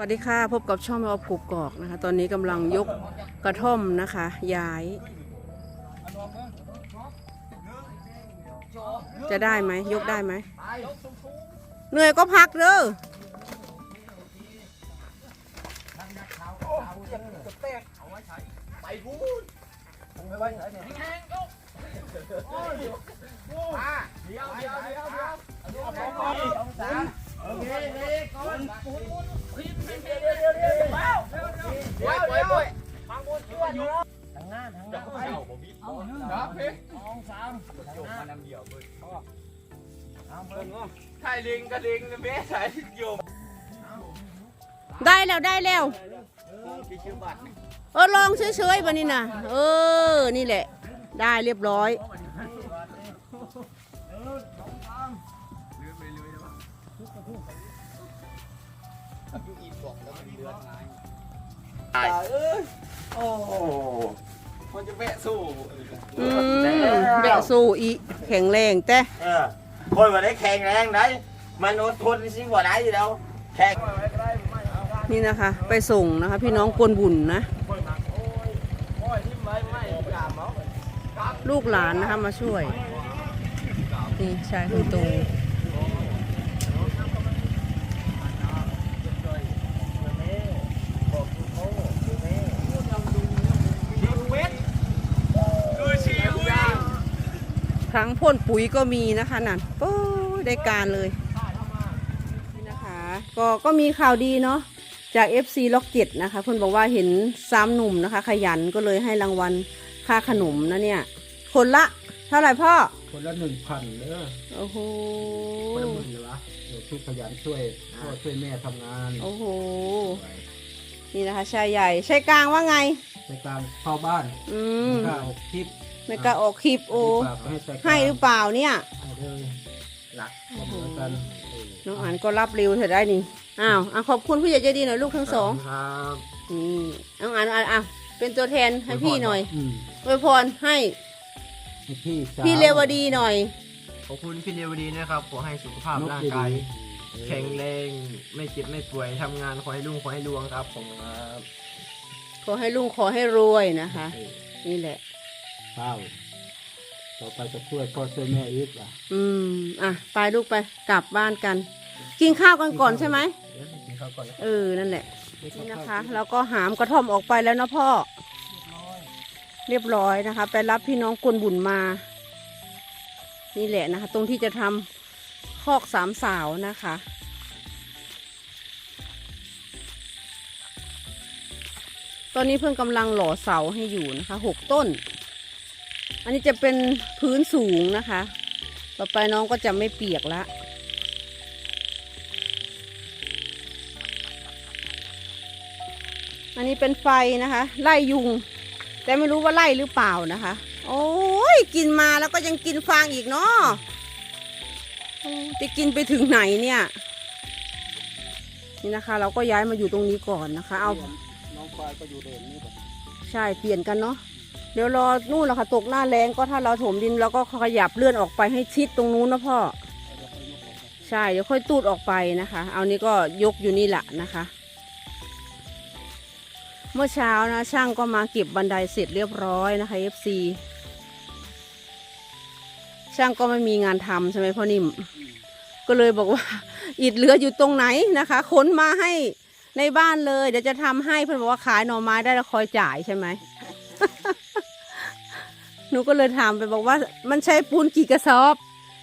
สวัสดีค่ะ พบกับช่องแมวกรุบกอกนะคะ ตอนนี้กำลังยกกระท่อมนะคะ ย้าย จะได้ไหมยกได้ไหมเหนื่อยก็พักเด้อ ถ่ายลิงกับลิงเบ๊ถ่ายโยมได้แล้วได้แล้ว เออลองเฉยๆบะนี่นะเออ นี่แหละ ได้เรียบร้อย ตายเอ้ยโอ้โหมันจะแวะสู้อืมแบะสู้อีแข็งแรงแต่เออคนว่าได้แข่งแรงได้มันอดทนสิบ่ได้อยู่แล้วแข่งนี่นะคะ ไปส่งนะคะ พี่น้องกวนบุญนะโอ้ยที่ไม่ไม่กล้าเมาลูกหลานนะคะมาช่วย นี่ชายคนโต คือชีวิต ครั้งพ่นปุ๋ยก็มีนะคะนั่นโอ้ยได้การเลยนี่นะคะ ก็ก็มีข่าวดีเนาะจาก FC ล็อกเจ็ดนะคะเพื่อนบอกว่าเห็นสามหนุ่มนะคะ ขยันก็เลยให้รางวัลค่าขนมนะเนี่ย คนละเท่าไหร่พ่อ คนละหนึ่งพันเด้อโอ้โหคนละหมื่นเลยวะเดี๋ยวช่วยขยันช่วยพ่อช่วยแม่ทำงานโอ้โห นี่นะคะชายใหญ่ชายกลางว่าไง ในการเข้าบ้านอืม ข้าวคลิป ไม่กล้าออกคลิปโอ้ฝากให้ใส่ให้หรือเปล่าเนี่ย ให้เลยหลักขอบคุณกันเออน้องอันก็รับเร็วเถอะได้นี่ อ้าวอะขอบคุณผู้ใหญ่ใจดีหน่อยลูกทั้งสอง ครับนี่น้องอันอะอะเป็นตัวแทนให้พี่หน่อยอืมอวยพรให้ให้พี่สาวพี่เลวดีหน่อย ขอบคุณพี่เนวดีนะครับ ขอให้สุขภาพนกร่างดีกายๆแข็งแรง ไม่เจ็บไม่ป่วยทำงานขอให้รุ่งขอให้รวงครับผมครับขอให้ลุงขอให้รวยนะคะ นี่แหละ ข้าวต่อไปจะช่วยพ่อช่วยแม่อีกอะอืม อะ ไปลูกไปกลับบ้านกัน กินข้าวกันก่อนใช่ไหมเดี๋ยวกินข้าวก่อนนะเออ นั่นแหละ นี่นะคะ แล้วก็หามกระท่อมออกไปแล้วนะพ่อ เรียบร้อยนะคะ ไปรับพี่น้องกวนบุญมา นี่แหละนะคะ ตรงที่จะทำคอกสามสาวนะคะ ตอนนี้เพิ่งกำลังหล่อเสาให้อยู่นะคะหกต้น อันนี้จะเป็นพื้นสูงนะคะ ต่อไปน้องก็จะไม่เปียกละอันนี้เป็นไฟนะคะไล่ยุง แต่ไม่รู้ว่าไล่หรือเปล่านะคะ โอ้ยกินมาแล้วก็ยังกินฟางอีกเนาะโอ้จะกินไปถึงไหนเนี่ยนี่นะคะ เราก็ย้ายมาอยู่ตรงนี้ก่อนนะคะ เอาน้องปลายก็อยู่เด่นนี่ป่ะใช่เปลี่ยนกันเนาะ เดี๋ยวรอนู่นแหละค่ะตกหน้าแรงก็ถ้าเราถมดินเราก็ขยับเลื่อนออกไปให้ชิดตรงนู้นนะพ่อ ใช่เดี๋ยวค่อยตูดออกไปนะคะ เอานี้ก็ยกอยู่นี่แหละนะคะ เมื่อเช้านะช่างก็มาเก็บบันไดเสร็จเรียบร้อยนะคะ FC ช่างก็ไม่มีงานทำใช่ไหมพ่อนิ่มก็เลยบอกว่าอิดเหลืออยู่ตรงไหนนะคะขนมาให้ในบ้านเลย เดี๋ยวจะทำให้เพื่อนบอกว่าขายหน่อไม้ได้แล้วคอยจ่ายใช่ไหม หนูก็เลยถามไปบอกว่า มันใช้ปูนกี่กระสอบ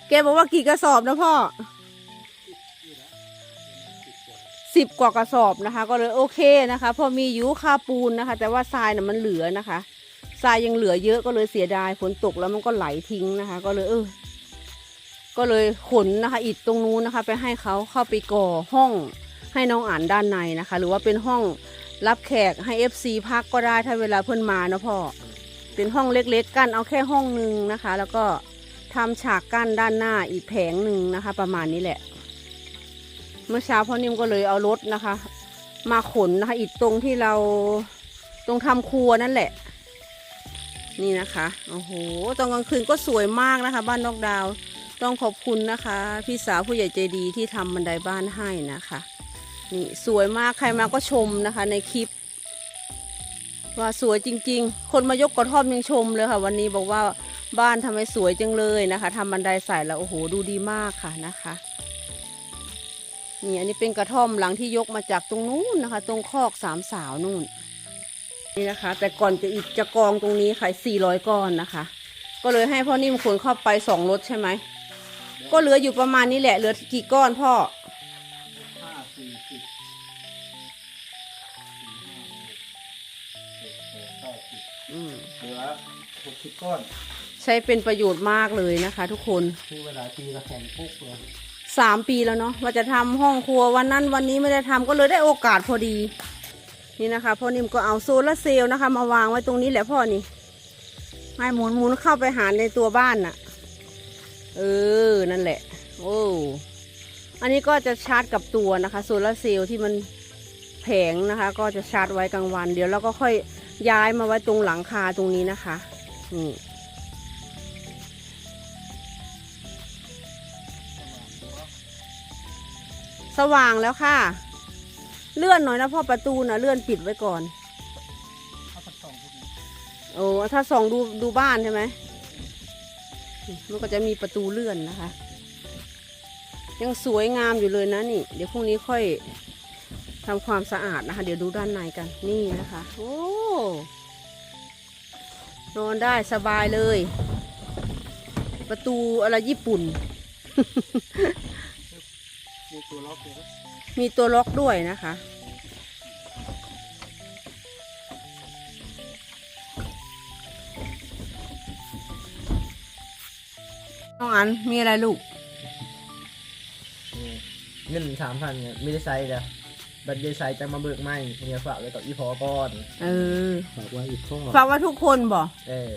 แกบอกว่ากี่กระสอบนะพ่อสิบกว่ากระสอบนะคะ ก็เลยโอเคนะคะ พอมีอยูค่าปูนนะคะ แต่ว่าทรายน่ะมันเหลือนะคะทรายยังเหลือเยอะก็เลยเสียดายฝนตกแล้วมันก็ไหลทิ้งนะคะ ก็เลยเออก็เลยขนนะคะอิฐตรงนู้นนะคะ ไปให้เขาเข้าไปก่อห้องให้น้องอ่านด้านในนะคะ หรือว่าเป็นห้องรับแขกให้ FC พักก็ได้ถ้าเวลาเพื่อนมานะพ่อ เป็นห้องเล็กๆกั้นเอาแค่ห้องหนึ่งนะคะ แล้วก็ทำฉากกั้นด้านหน้าอีกแผงหนึ่งนะคะ ประมาณนี้แหละ เมื่อเช้าพ่อนิ่มก็เลยเอารถนะคะ มาขนนะคะอีกตรงที่เราตรงทำครัวนั่นแหละ นี่นะคะโอ้โหตอนกลางคืนก็สวยมากนะคะ บ้านนอกดาวต้องขอบคุณนะคะ พี่สาวผู้ใหญ่ใจดีที่ทำบันไดบ้านให้นะคะ นี่สวยมากใครมาก็ชมนะคะ ในคลิป ว่าสวยจริง ๆ คนมายกกระท่อมยังชมเลยค่ะ วันนี้บอกว่าบ้านทำไมสวยจังเลยนะคะทำบันไดใส่แล้วโอ้โหดูดีมากค่ะนะคะนี่อันนี้เป็นกระท่อมหลังที่ยกมาจากตรงนู้นนะคะ ตรงคอกสามสาวนู่นนี่นะคะ แต่ก่อนจะอีกจะกองตรงนี้ค่ะสี่ร้อยก้อนนะคะ ก็เลยให้พ่อนิ่มขนเข้าไปสองรถใช่ไหมก็เหลืออยู่ประมาณนี้แหละเหลือกี่ก้อนพ่อ หลือหกสิบก้อนใช้เป็นประโยชน์มากเลยนะคะ ทุกคนคือเวลาปีละแข่งปุ๊บเลยสามปีแล้วเนาะว่าจะทำห้องครัววันนั้นวันนี้ไม่ได้ทำก็เลยได้โอกาสพอดี นี่นะคะพ่อนิ่มก็เอาโซลาร์เซลล์นะคะ มาวางไว้ตรงนี้แหละพ่อนี่ให้หมุนหมุนเข้าไปหาในตัวบ้านน่ะ เออนั่นแหละ โอ้อันนี้ก็จะชาร์จกับตัวนะคะโซลาร์เซลล์ที่มันแผงนะคะ ก็จะชาร์จไว้กลางวัน เดี๋ยวเราก็ค่อย ย้ายมาไว้ตรงหลังคาตรงนี้นะคะนี่สว่างแล้วค่ะ เลื่อนหน่อยนะพ่อประตูนะเลื่อนปิดไว้ก่อนโอ้ถ้าส่องดูดูบ้านใช่ไหมมันก็จะมีประตูเลื่อนนะคะ ยังสวยงามอยู่เลยนะนี่ เดี๋ยวพรุ่งนี้ค่อย ทำความสะอาดนะคะ เดี๋ยวดูด้านในกันนี่นะคะ โอ้นอนได้สบายเลย ประตูอะไรญี่ปุ่น มีตัวล็อกเลยมีตัวล็อกด้วยนะคะ น้องอันมีอะไรลูก เงินสามพันเนี่ยไม่ได้ใช้เลย บัตรได้ใช้จะมาเบิกไม่เนี่ยฝากไว้กับอีพอก่อนเออฝากไว้อีกข้อฝากไว่าทุกคนบ่เออ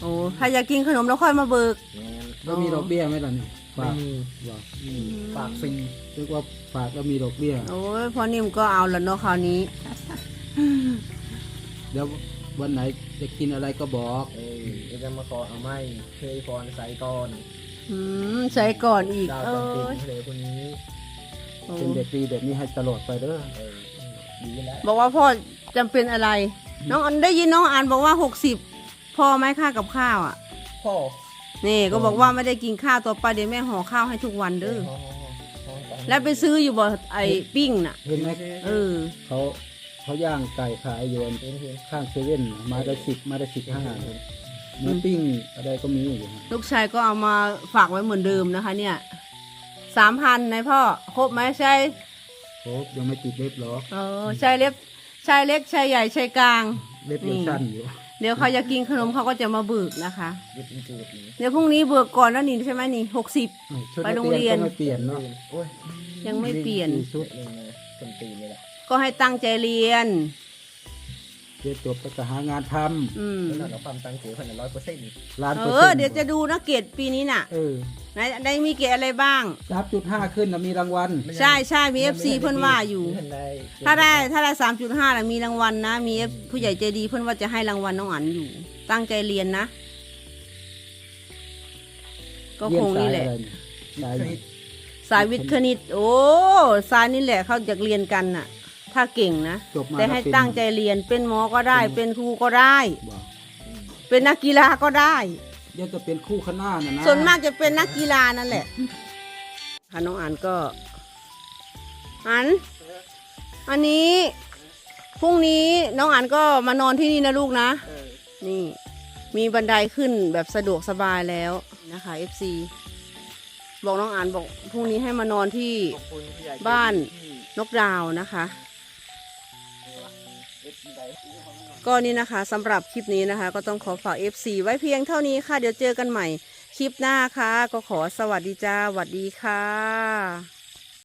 โอ้ถ้าอยากกินขนมแล้วค่อยมาเบิกแม่นแล้วมีดอกเบี้ยไหมล่ะนี่ไม่ฝากมีบอกอืมฝากฟรีเรียกว่าฝากแล้วมีดอกเบี้ย โอ้ยพอนิ่มก็เอาแล้วเนาะคราวนี้เดี๋ยววันไหนจะกินอะไรก็บอกเออก็จะมาขอเอาไม่เคยฟอนใส่ก่อนอืมใช้ก่อนอีกดาวเอจำเป็นอเลยคนนี้โอ้ เป็นเด็กดีแบบนี้ให้ตลอดไปเด้อเออดีแล้วบอกว่าพ่อจำเป็นอะไร น้องอันได้ยินน้องอันบอกว่าหกสิบพอไหมค่ากับข้าวอะ พ่อนี่ก็บอกว่าไม่ได้กินข้าวต่อไปเดี๋ยวแม่ห่อข้าวให้ทุกวันเด้อพ่อพ่อพ่อแล้วไปซื้ออยู่บ่ไอ้ปิ้งน่ะ เห็นไหมเออ เขาเขาย่างไก่ขายอยู่เห็นเห็นข้างเซเว่นน่ะมาได้สิบมาได้สิบห้าหมูปิ้งอะไรก็มีอยู่ฮะลูกชายก็เอามาฝากไว้เหมือนเดิมนะคะ เนี่ย สามพันนายพ่อครบไหมใช่โอ้ยังไม่ติดเล็บหรอกเออชายเล็กชายเล็กชายใหญ่ชายกลาง เล็บยังสั้นอยู่เดี๋ยวเขาจะกินขนมเขาก็จะมาเบิกนะคะยึดจริงๆอย่างนี้เดี๋ยวพรุ่งนี้เบิกก่อนแล้วนี่ใช่ไหมนี่หกสิบอ้าวชุดไปนักโรงเรียนก็ไม่เปลี่ยนเนาะโอ้ยยังไม่เปลี่ยนมีชุดเล่นมาคนตีนี่แหละก็ให้ตั้งใจเรียน เรียนจบก็จะหางานทอืมแล้วเราความตั้งใจคนละร้อยเปอร์เซ็นต์ำล้านเอเปอร์อเซ็นต์เดี๋ยวจะดูนะเกรดปีนี้น่ะเออไหนได้มีเกรดอะไรบ้าง สามจุดห้าขึ้นนะมีรางวัลใช่ใช่มีเอฟซีเพิ่นว่าอยู่ ถ้าได้ถ้าได้สามจุดห้าแล้วมีรางวัลนะ มี F ผู้ใหญ่ใจดีเพิ่นว่าจะให้รางวัลน้องอันอยู่ ตั้งใจเรียนนะ ก็คงนี่แหละสายอะไรเนี่ยสายสายวิทย์คณิต โอ้ สายนี่แหละเขาอยากเรียนกันน่ะ ถ้าเก่งนะ จบมาแต่ให้ก็เป็นตั้งใจเรียนเป็นหมอก็ได้ เป็นครูก็ได้ บอกเป็นนักกีฬาก็ได้ เดี๋ยวจะเป็นคู่ขนานนะนะส่วนมากจะเป็นนักกีฬานั่นแหละ ค่ะน้องอันก็ อัน อันนี้พรุ่งนี้น้องอันก็มานอนที่นี่นะลูกนะ นี่ มีบันไดขึ้นแบบสะดวกสบายแล้วนะคะ FC บอกน้องอันบอกพรุ่งนี้ให้มานอนที่บ้านนกดาวนะคะ ก็นี่นะคะสำหรับคลิปนี้นะคะ ก็ต้องขอฝาก FC ไว้เพียงเท่านี้ค่ะ เดี๋ยวเจอกันใหม่ คลิปหน้าค่ะ ก็ขอสวัสดีจ้าสวัสดีค่ะ